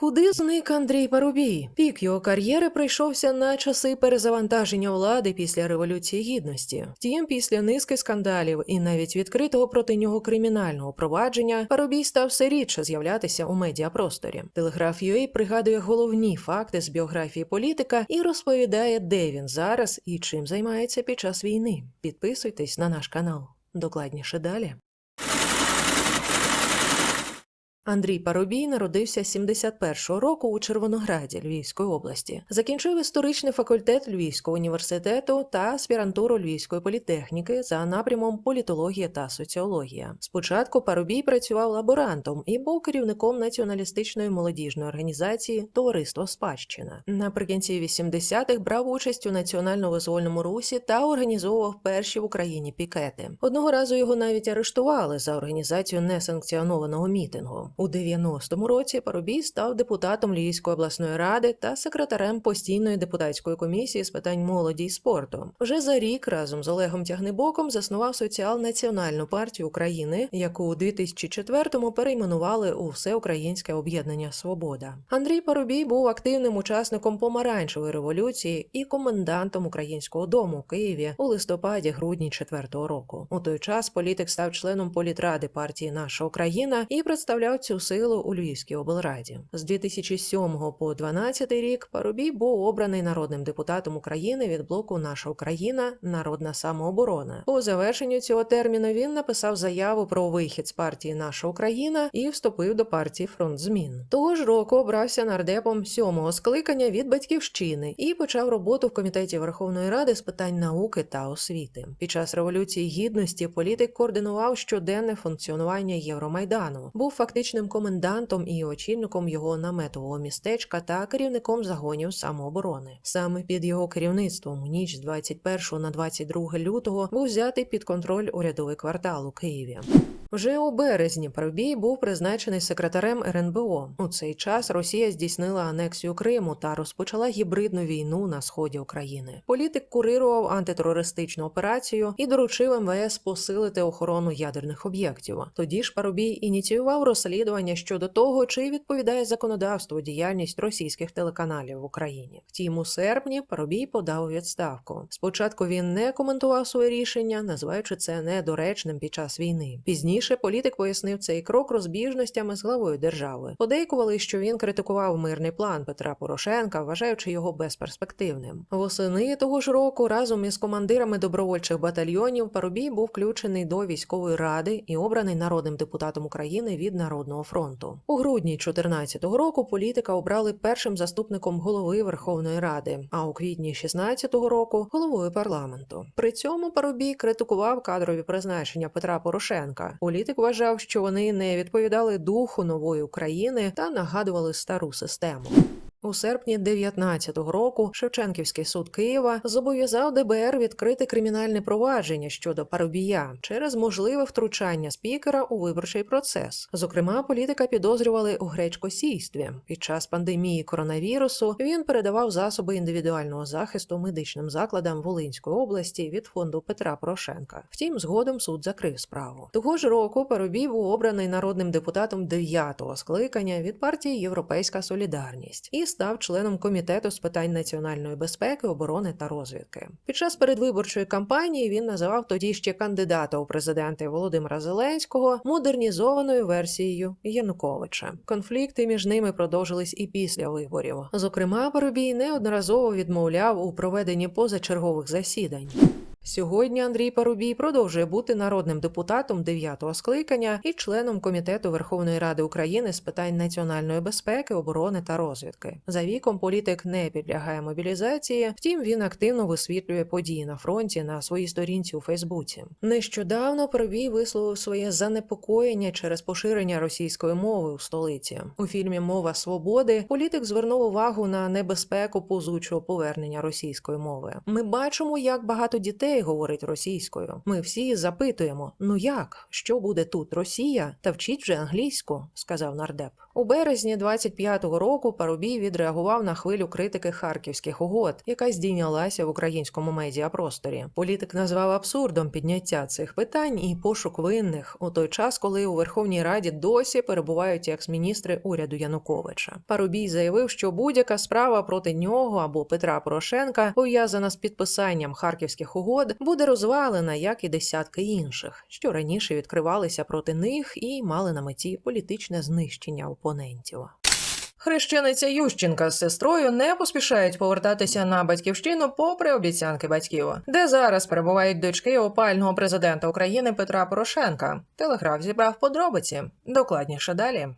Куди зник Андрій Парубій? Пік його кар'єри прийшовся на часи перезавантаження влади після революції гідності. Втім, після низки скандалів і навіть відкритого проти нього кримінального провадження Парубій став все рідше з'являтися у медіапросторі. Телеграф UA пригадує головні факти з біографії політика і розповідає, де він зараз і чим займається під час війни. Підписуйтесь на наш канал. Докладніше далі. Андрій Парубій народився 71-го року у Червонограді Львівської області. Закінчив історичний факультет Львівського університету та аспірантуру Львівської політехніки за напрямом політологія та соціологія. Спочатку Парубій працював лаборантом і був керівником націоналістичної молодіжної організації Товариство Спадщина. Наприкінці 80-х брав участь у національно-визвольному русі та організовував перші в Україні пікети. Одного разу його навіть арештували за організацію несанкціонованого мітингу. У 90-му році Парубій став депутатом Львівської обласної ради та секретарем постійної депутатської комісії з питань молоді і спорту. Вже за рік разом з Олегом Тягнебоком заснував соціал-національну партію України, яку у 2004-му перейменували у Всеукраїнське об'єднання Свобода. Андрій Парубій був активним учасником помаранчевої революції і комендантом українського дому у Києві у листопаді-грудні 4-го року. У той час політик став членом політради партії Наша Україна і представляв цю силу у Львівській облраді. З 2007 по 2012 рік Парубій був обраний народним депутатом України від блоку Наша Україна Народна самооборона. По завершенню цього терміну він написав заяву про вихід з партії Наша Україна і вступив до партії Фронт змін. Того ж року обрався нардепом сьомого скликання від батьківщини і почав роботу в комітеті Верховної Ради з питань науки та освіти. Під час революції гідності політик координував щоденне функціонування Євромайдану. Був фактичним комендантом і очільником його наметового містечка та керівником загонів самооборони. Саме під його керівництвом у ніч з 21 на 22 лютого був взятий під контроль урядовий квартал у Києві. Вже у березні Парубій був призначений секретарем РНБО. У цей час Росія здійснила анексію Криму та розпочала гібридну війну на сході України. Політик курирував антитерористичну операцію і доручив МВС посилити охорону ядерних об'єктів. Тоді ж Парубій ініціював розслідування щодо того, чи відповідає законодавству діяльність російських телеканалів в Україні. Втім, у серпні Парубій подав відставку. Спочатку він не коментував своє рішення, називаючи це недоречним під час війни. Пізніше політик пояснив цей крок розбіжностями з главою держави. Подейкували, що він критикував мирний план Петра Порошенка, вважаючи його безперспективним. Восени того ж року разом із командирами добровольчих батальйонів Парубій був включений до військової ради і обраний народним депутатом України від Народного фронту. У грудні 2014 року політика обрали першим заступником голови Верховної Ради, а у квітні 2016 року головою парламенту. При цьому Парубій критикував кадрові призначення Петра Порошенка. Політик вважав, що вони не відповідали духу нової України та нагадували стару систему. У серпні 19-го року Шевченківський суд Києва зобов'язав ДБР відкрити кримінальне провадження щодо Парубія через можливе втручання спікера у виборчий процес. Зокрема, політика підозрювали у гречкосійстві. Під час пандемії коронавірусу він передавав засоби індивідуального захисту медичним закладам Волинської області від фонду Петра Порошенка. Втім, згодом суд закрив справу. Того ж року Парубій був обраний народним депутатом 9-го скликання від партії Європейська Солідарність і став членом комітету з питань національної безпеки, оборони та розвідки. Під час передвиборчої кампанії він називав тоді ще кандидата у президенти Володимира Зеленського модернізованою версією Януковича. Конфлікти між ними продовжились і після виборів. Зокрема, Парубій неодноразово відмовляв у проведенні позачергових засідань. Сьогодні Андрій Парубій продовжує бути народним депутатом 9-го скликання і членом комітету Верховної Ради України з питань національної безпеки, оборони та розвідки. За віком політик не підлягає мобілізації, втім він активно висвітлює події на фронті на своїй сторінці у Фейсбуці. Нещодавно Парубій висловив своє занепокоєння через поширення російської мови у столиці. У фільмі Мова свободи політик звернув увагу на небезпеку позучого повернення російської мови. Ми бачимо, як багато дітей говорить російською. Ми всі запитуємо: ну як, що буде тут Росія? Та вчіть вже англійську, сказав нардеп. У березні 25-го року Парубій відреагував на хвилю критики харківських угод, яка здійнялася в українському медіапросторі. Політик назвав абсурдом підняття цих питань і пошук винних у той час, коли у Верховній Раді досі перебувають екс-міністри уряду Януковича. Парубій заявив, що будь-яка справа проти нього або Петра Порошенка, пов'язана з підписанням харківських угод, буде розвалена, як і десятки інших, що раніше відкривалися проти них і мали на меті політичне знищення опонентів. Хрещениця Ющенка з сестрою не поспішають повертатися на батьківщину попри обіцянки батьків, де зараз перебувають дочки опального президента України Петра Порошенка. Телеграф зібрав подробиці. Докладніше далі.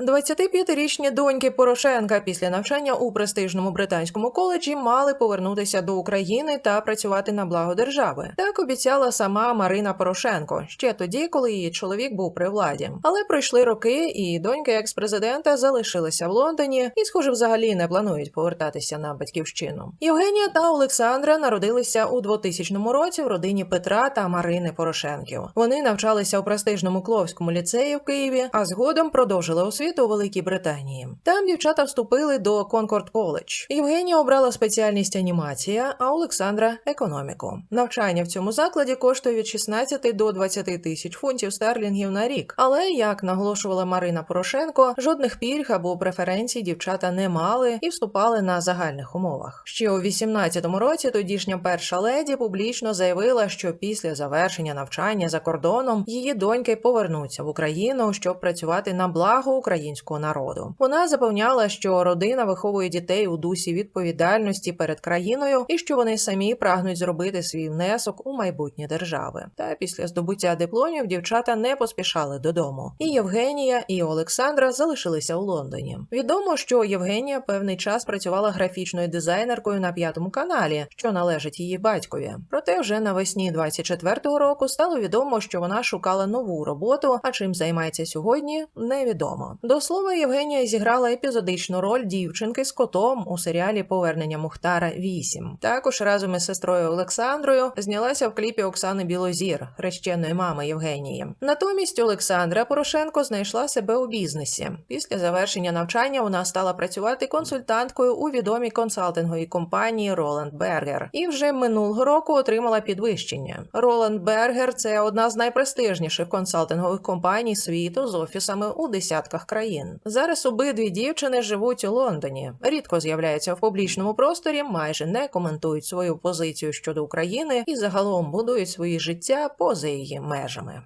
25-річні доньки Порошенка після навчання у престижному британському коледжі мали повернутися до України та працювати на благо держави. Так обіцяла сама Марина Порошенко ще тоді, коли її чоловік був при владі. Але пройшли роки, і доньки екс-президента залишилися в Лондоні і, схоже, взагалі не планують повертатися на батьківщину. Євгенія та Олександра народилися у 2000 році в родині Петра та Марини Порошенків. Вони навчалися у престижному Кловському ліцеї в Києві, а згодом продовжили освіту у Великій Британії. Там дівчата вступили до Конкорд Коледж. Євгенія обрала спеціальність анімація, а Олександра економіку. Навчання в цьому закладі коштує від 16 до 20 тисяч фунтів стерлінгів на рік. Але як наголошувала Марина Порошенко, жодних пільг або преференцій дівчата не мали і вступали на загальних умовах. Ще у 18-му році тодішня перша леді публічно заявила, що після завершення навчання за кордоном її доньки повернуться в Україну, щоб працювати на благо українського народу. Вона запевняла, що родина виховує дітей у дусі відповідальності перед країною і що вони самі прагнуть зробити свій внесок у майбутнє держави. Та після здобуття дипломів дівчата не поспішали додому. І Євгенія і Олександра залишилися у Лондоні. Відомо, що Євгенія певний час працювала графічною дизайнеркою на п'ятому каналі, що належить її батькові. Проте вже навесні 24-го року стало відомо, що вона шукала нову роботу. А чим займається сьогодні, невідомо. До слова, Євгенія зіграла епізодичну роль дівчинки з котом у серіалі Повернення Мухтара 8. Також разом із сестрою Олександрою знялася в кліпі Оксани Білозір, хрещеної мами Євгенії. Натомість Олександра Порошенко знайшла себе у бізнесі. Після завершення навчання вона стала працювати консультанткою у відомій консалтинговій компанії Roland Berger і вже минулого року отримала підвищення. Roland Berger – це одна з найпрестижніших консалтингових компаній світу з офісами у десятках країн. Зараз обидві дівчини живуть у Лондоні, рідко з'являються в публічному просторі, майже не коментують свою позицію щодо України і загалом будують свої життя поза її межами.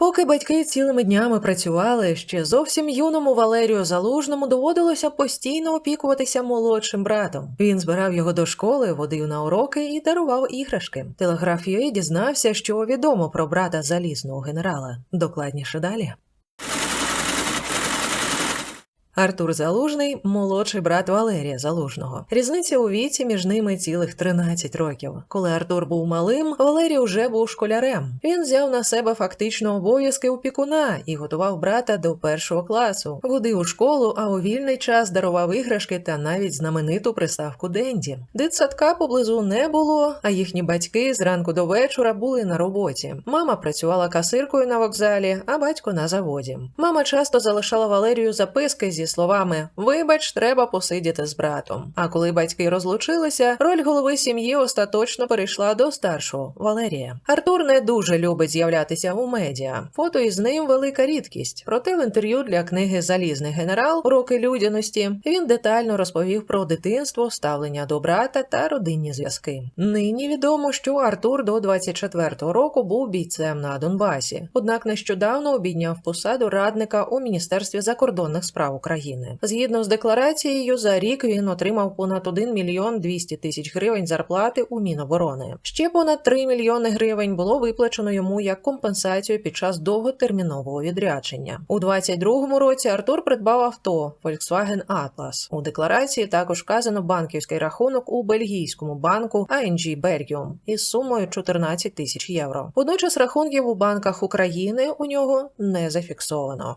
Поки батьки цілими днями працювали, ще зовсім юному Валерію Залужному доводилося постійно опікуватися молодшим братом. Він збирав його до школи, водив на уроки і дарував іграшки. Телеграф дізнався, що відомо про брата залізного генерала. Докладніше далі. Артур Залужний молодший брат Валерія Залужного. Різниця у віці між ними цілих 13 років. Коли Артур був малим, Валерій уже був школярем. Він взяв на себе фактично обов'язки опікуна і готував брата до першого класу. Водив у школу, а у вільний час дарував іграшки та навіть знамениту приставку Денді. Дитсадка поблизу не було, а їхні батьки зранку до вечора були на роботі. Мама працювала касиркою на вокзалі, а батько на заводі. Мама часто залишала Валерію записки зі словами Вибач, треба посидіти з братом. А коли батьки розлучилися, роль голови сім'ї остаточно перейшла до старшого Валерія. Артур не дуже любить з'являтися у медіа. Фото із ним велика рідкість. Проте в інтерв'ю для книги Залізний генерал Уроки людяності він детально розповів про дитинство, ставлення до брата та родинні зв'язки. Нині відомо, що Артур до 24-го року був бійцем на Донбасі, однак нещодавно обійняв посаду радника у міністерстві закордонних справ України. Згідно з декларацією, за рік він отримав понад 1 мільйон 200 тисяч гривень зарплати у Міноборони. Ще понад 3 мільйони гривень було виплачено йому як компенсацію під час довготермінового відрядження. У 22-му році Артур придбав авто Volkswagen Atlas. У декларації також вказано банківський рахунок у бельгійському банку ING Belgium із сумою 14 тисяч євро. Водночас рахунків у банках України у нього не зафіксовано.